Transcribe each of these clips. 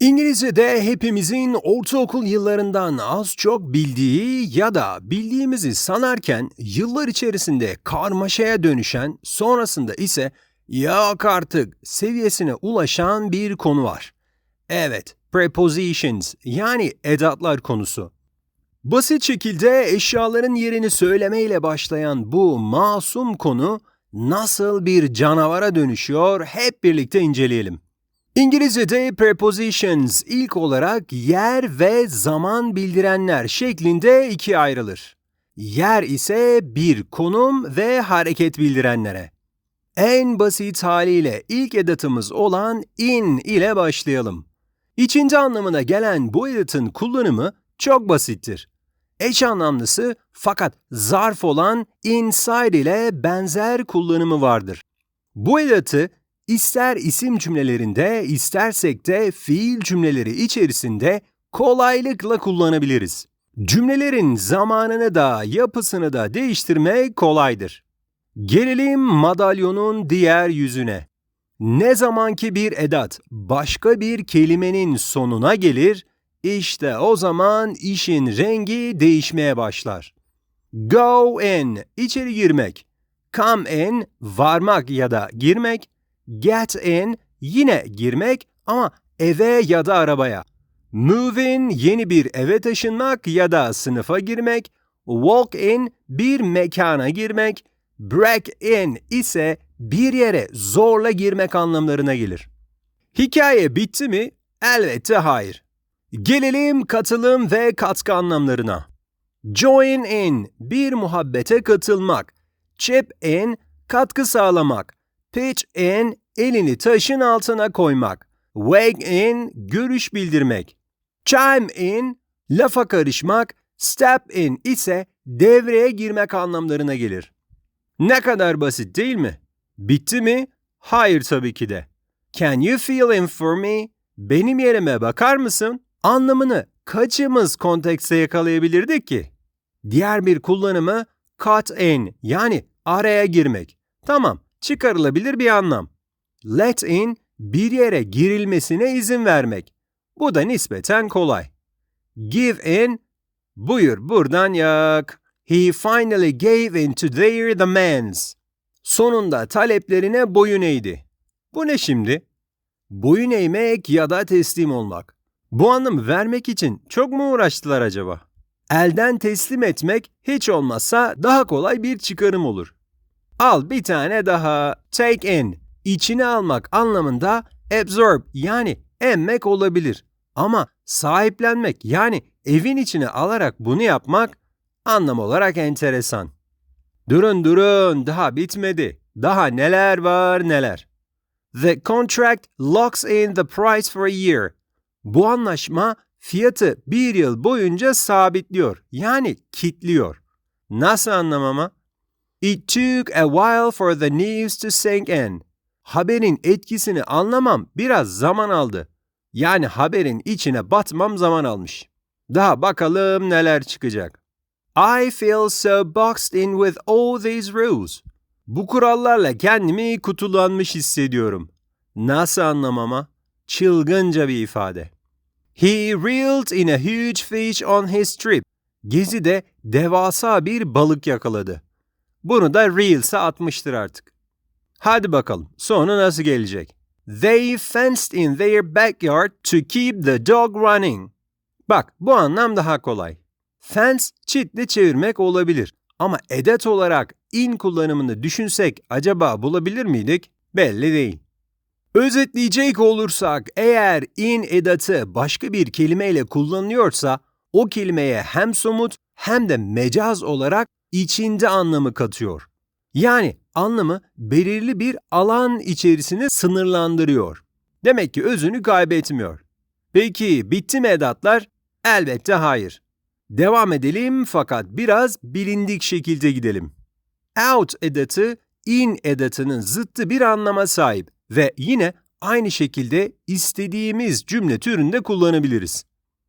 İngilizce'de hepimizin ortaokul yıllarından az çok bildiği ya da bildiğimizi sanarken yıllar içerisinde karmaşaya dönüşen, sonrasında ise yok artık seviyesine ulaşan bir konu var. Evet, prepositions yani edatlar konusu. Basit şekilde eşyaların yerini söylemeyle başlayan bu masum konu nasıl bir canavara dönüşüyor hep birlikte inceleyelim. İngilizce'de prepositions ilk olarak yer ve zaman bildirenler şeklinde ikiye ayrılır. Yer ise bir konum ve hareket bildirenlere. En basit haliyle ilk edatımız olan in ile başlayalım. İçinci anlamına gelen bu edatın kullanımı çok basittir. Eş anlamlısı fakat zarf olan inside ile benzer kullanımı vardır. Bu edatı ister isim cümlelerinde istersek de fiil cümleleri içerisinde kolaylıkla kullanabiliriz. Cümlelerin zamanını da yapısını da değiştirmek kolaydır. Gelelim madalyonun diğer yüzüne. Ne zamanki bir edat başka bir kelimenin sonuna gelir, işte o zaman işin rengi değişmeye başlar. Go in, içeri girmek. Come in, varmak ya da girmek. Get in, yine girmek ama eve ya da arabaya. Move in, yeni bir eve taşınmak ya da sınıfa girmek. Walk in, bir mekana girmek. Break in ise bir yere zorla girmek anlamlarına gelir. Hikaye bitti mi? Elbette hayır. Gelelim katılım ve katkı anlamlarına. Join in, bir muhabbete katılmak. Chip in, katkı sağlamak. Pitch in, elini taşın altına koymak. Wake in, görüş bildirmek. Chime in, lafa karışmak. Step in ise devreye girmek anlamlarına gelir. Ne kadar basit değil mi? Bitti mi? Hayır tabii ki de. Can you fill in for me? Benim yerime bakar mısın? Anlamını kaçımız kontekste yakalayabilirdik ki? Diğer bir kullanımı cut in yani araya girmek. Tamam, çıkarılabilir bir anlam. Let in bir yere girilmesine izin vermek. Bu da nispeten kolay. Give in buyur buradan yak. He finally gave in to their demands. Sonunda taleplerine boyun eğdi. Bu ne şimdi? Boyun eğmek ya da teslim olmak. Bu anlamı vermek için çok mu uğraştılar acaba? Elden teslim etmek hiç olmazsa daha kolay bir çıkarım olur. Al bir tane daha. Take in. İçine almak anlamında absorb yani emmek olabilir. Ama sahiplenmek yani evin içine alarak bunu yapmak anlam olarak enteresan. Durun durun daha bitmedi. Daha neler var neler. The contract locks in the price for a year. Bu anlaşma fiyatı bir yıl boyunca sabitliyor. Yani kitliyor. Nasıl anlamama? It took a while for the news to sink in. Haberin etkisini anlamam biraz zaman aldı. Yani haberin içine batmam zaman almış. Daha bakalım neler çıkacak. I feel so boxed in with all these rules. Bu kurallarla kendimi kutulanmış hissediyorum. Nasıl anlamama? Çılgınca bir ifade. He reeled in a huge fish on his trip. Gezide devasa bir balık yakaladı. Bunu da Reels'e atmıştır artık. Hadi bakalım sonu nasıl gelecek? They fenced in their backyard to keep the dog running. Bak bu anlam daha kolay. Fence çitle çevirmek olabilir. Ama edet olarak in kullanımını düşünsek acaba bulabilir miydik? Belli değil. Özetleyecek olursak eğer in edatı başka bir kelimeyle kullanılıyorsa o kelimeye hem somut hem de mecaz olarak içinde anlamı katıyor. Yani anlamı belirli bir alan içerisinde sınırlandırıyor. Demek ki özünü kaybetmiyor. Peki bitti mi edatlar? Elbette hayır. Devam edelim fakat biraz bilindik şekilde gidelim. Out edatı in edatının zıttı bir anlama sahip ve yine aynı şekilde istediğimiz cümle türünde kullanabiliriz.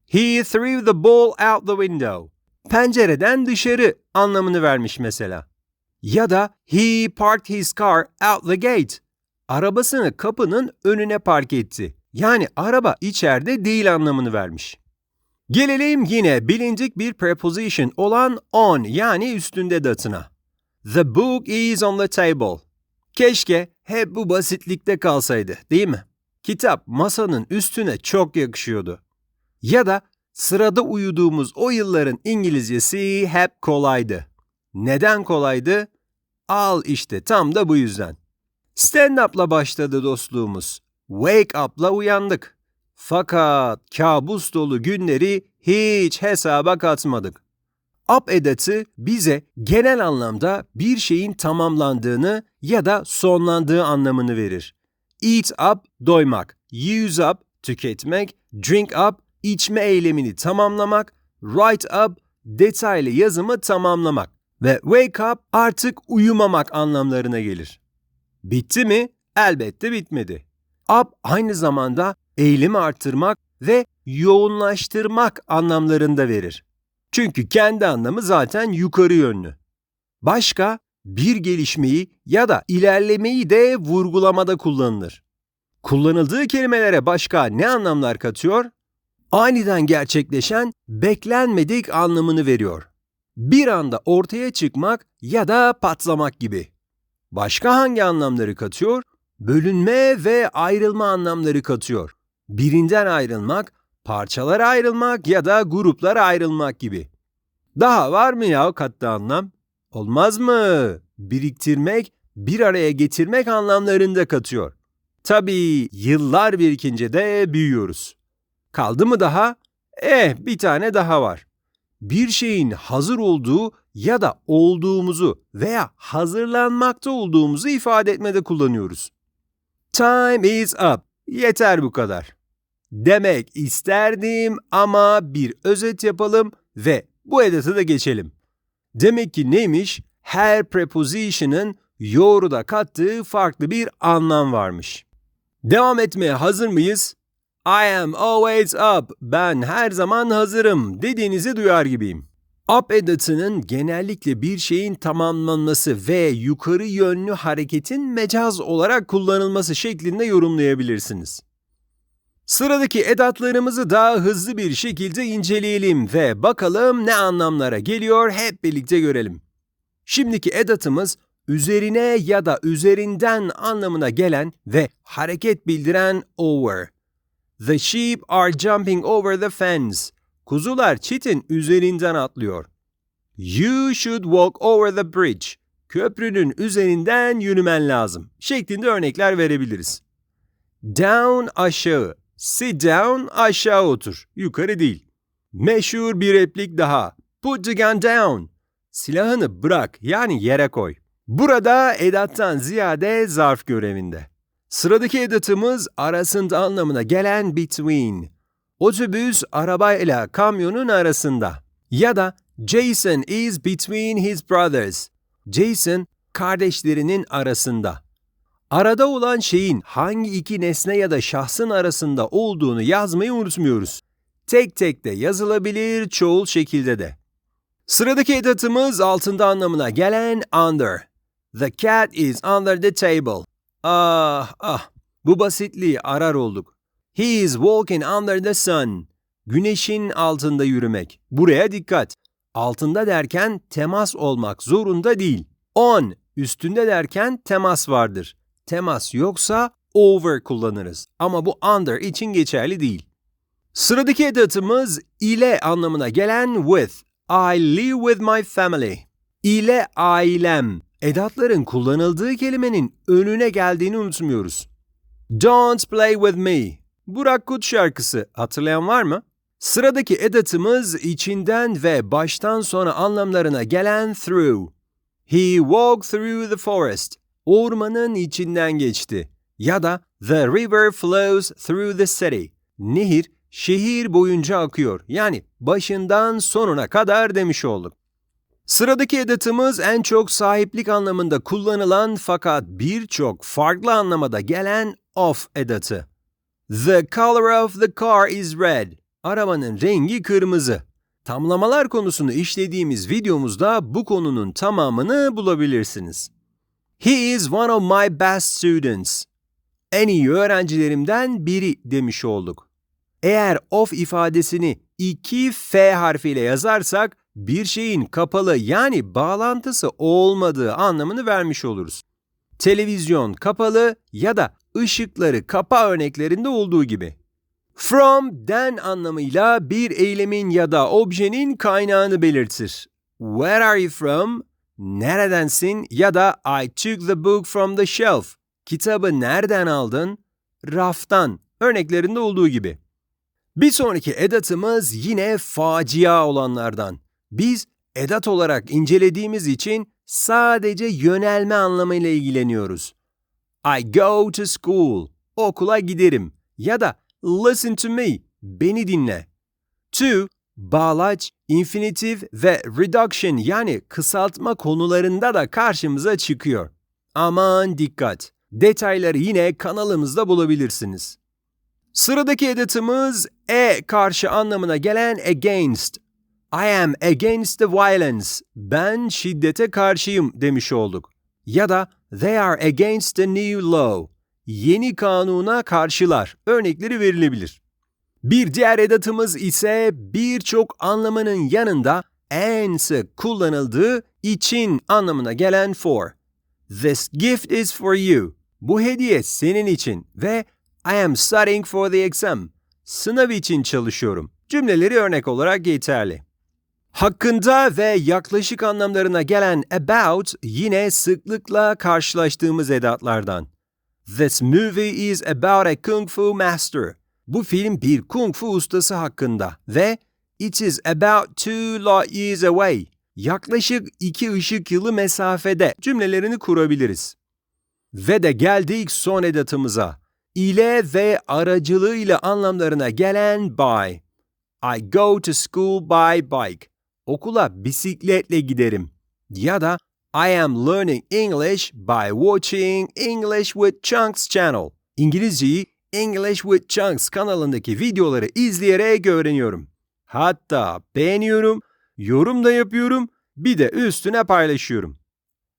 He threw the ball out the window. Pencereden dışarı anlamını vermiş mesela. Ya da he parked his car out the gate. Arabasını kapının önüne park etti. Yani araba içeride değil anlamını vermiş. Gelelim yine bilindik bir preposition olan on yani üstünde datına. The book is on the table. Keşke hep bu basitlikte kalsaydı, değil mi? Kitap masanın üstüne çok yakışıyordu. Ya da sırada uyuduğumuz o yılların İngilizcesi hep kolaydı. Neden kolaydı? Al işte tam da bu yüzden. Stand-up'la başladı dostluğumuz. Wake up'la uyandık. Fakat kabus dolu günleri hiç hesaba katmadık. Up edatı bize genel anlamda bir şeyin tamamlandığını ya da sonlandığı anlamını verir. Eat up, doymak. Use up, tüketmek. Drink up, içme eylemini tamamlamak. Write up, detaylı yazımı tamamlamak. Ve wake up artık uyumamak anlamlarına gelir. Bitti mi? Elbette bitmedi. Up aynı zamanda eğilimi arttırmak ve yoğunlaştırmak anlamlarında verir. Çünkü kendi anlamı zaten yukarı yönlü. Başka bir gelişmeyi ya da ilerlemeyi de vurgulamada kullanılır. Kullanıldığı kelimelere başka ne anlamlar katıyor? Aniden gerçekleşen, beklenmedik anlamını veriyor. Bir anda ortaya çıkmak ya da patlamak gibi. Başka hangi anlamları katıyor? Bölünme ve ayrılma anlamları katıyor. Birinden ayrılmak, parçalara ayrılmak ya da gruplara ayrılmak gibi. Daha var mı ya katlı anlam? Olmaz mı? Biriktirmek, bir araya getirmek anlamlarında katıyor. Tabii yıllar birikince de büyüyoruz. Kaldı mı daha? Eh bir tane daha var. Bir şeyin hazır olduğu ya da olduğumuzu veya hazırlanmakta olduğumuzu ifade etmede kullanıyoruz. Time is up. Yeter bu kadar. Demek isterdim ama bir özet yapalım ve bu edatı da geçelim. Demek ki neymiş? Her preposition'ın yoğruda kattığı farklı bir anlam varmış. Devam etmeye hazır mıyız? I am always up. Ben her zaman hazırım dediğinizi duyar gibiyim. Up edatının genellikle bir şeyin tamamlanması ve yukarı yönlü hareketin mecaz olarak kullanılması şeklinde yorumlayabilirsiniz. Sıradaki edatlarımızı daha hızlı bir şekilde inceleyelim ve bakalım ne anlamlara geliyor hep birlikte görelim. Şimdiki edatımız üzerine ya da üzerinden anlamına gelen ve hareket bildiren over. The sheep are jumping over the fence. Kuzular çitin üzerinden atlıyor. You should walk over the bridge. Köprünün üzerinden yürümen lazım. Şeklinde örnekler verebiliriz. Down aşağı. Sit down aşağı otur. Yukarı değil. Meşhur bir replik daha. Put the gun down. Silahını bırak yani yere koy. Burada edattan ziyade zarf görevinde. Sıradaki edatımız arasında anlamına gelen between. Otobüs arabayla kamyonun arasında. Ya da Jason is between his brothers. Jason kardeşlerinin arasında. Arada olan şeyin hangi iki nesne ya da şahsın arasında olduğunu yazmayı unutmuyoruz. Tek tek de yazılabilir, çoğul şekilde de. Sıradaki edatımız altında anlamına gelen under. The cat is under the table. Ah ah, bu basitliği arar olduk. He is walking under the sun. Güneşin altında yürümek. Buraya dikkat. Altında derken temas olmak zorunda değil. On, üstünde derken temas vardır. Temas yoksa over kullanırız. Ama bu under için geçerli değil. Sıradaki edatımız ile anlamına gelen with. I live with my family. İle ailem. Edatların kullanıldığı kelimenin önüne geldiğini unutmuyoruz. Don't play with me. Burak Kut şarkısı hatırlayan var mı? Sıradaki edatımız içinden ve baştan sona anlamlarına gelen through. He walked through the forest. Ormanın içinden geçti. Ya da the river flows through the city. Nehir şehir boyunca akıyor. Yani başından sonuna kadar demiş olduk. Sıradaki edatımız en çok sahiplik anlamında kullanılan fakat birçok farklı anlamada gelen of edatı. The color of the car is red. Arabanın rengi kırmızı. Tamlamalar konusunu işlediğimiz videomuzda bu konunun tamamını bulabilirsiniz. He is one of my best students. en iyi öğrencilerimden biri demiş olduk. Eğer of ifadesini iki F harfiyle yazarsak bir şeyin kapalı yani bağlantısı olmadığı anlamını vermiş oluruz. Televizyon kapalı ya da ışıkları kapa örneklerinde olduğu gibi. From, den anlamıyla bir eylemin ya da objenin kaynağını belirtir. Where are you from? Neredensin? Ya da I took the book from the shelf. Kitabı nereden aldın? Raftan. Örneklerinde olduğu gibi. Bir sonraki edatımız yine facia olanlardan. Biz edat olarak incelediğimiz için sadece yönelme anlamıyla ilgileniyoruz. I go to school. Okula giderim. Ya da listen to me. Beni dinle. To, bağlaç, infinitif ve reduction yani kısaltma konularında da karşımıza çıkıyor. Aman dikkat! Detayları yine kanalımızda bulabilirsiniz. Sıradaki edatımız e karşı anlamına gelen against. I am against the violence. Ben şiddete karşıyım demiş olduk. Ya da they are against the new law. Yeni kanuna karşılar. Örnekleri verilebilir. Bir diğer edatımız ise birçok anlamının yanında en sık kullanıldığı için anlamına gelen for. This gift is for you. Bu hediye senin için ve I am studying for the exam. Sınav için çalışıyorum. Cümleleri örnek olarak yeterli. Hakkında ve yaklaşık anlamlarına gelen about yine sıklıkla karşılaştığımız edatlardan. This movie is about a kung fu master. Bu film bir kung fu ustası hakkında ve it is about two light years away. Yaklaşık iki ışık yılı mesafede cümlelerini kurabiliriz. Ve de geldik son edatımıza. İle ve aracılığıyla anlamlarına gelen by. I go to school by bike. Okula bisikletle giderim. Ya da I am learning English by watching English with Chunks channel. İngilizceyi English with Chunks kanalındaki videoları izleyerek öğreniyorum. Hatta beğeniyorum, yorum da yapıyorum, bir de üstüne paylaşıyorum.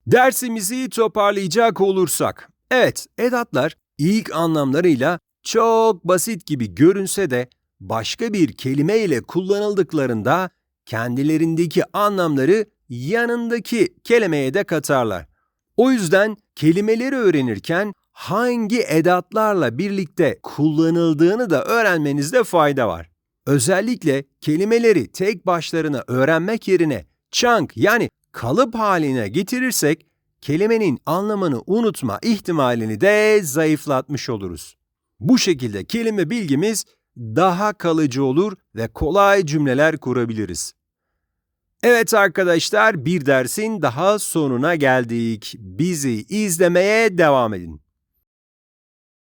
Dersimizi toparlayacak olursak, evet edatlar ilk anlamlarıyla çok basit gibi görünse de başka bir kelime ile kullanıldıklarında kendilerindeki anlamları yanındaki kelimeye de katarlar. O yüzden kelimeleri öğrenirken hangi edatlarla birlikte kullanıldığını da öğrenmenizde fayda var. Özellikle kelimeleri tek başlarına öğrenmek yerine chunk yani kalıp haline getirirsek kelimenin anlamını unutma ihtimalini de zayıflatmış oluruz. Bu şekilde kelime bilgimiz daha kalıcı olur ve kolay cümleler kurabiliriz. Evet arkadaşlar bir dersin daha sonuna geldik. Bizi izlemeye devam edin.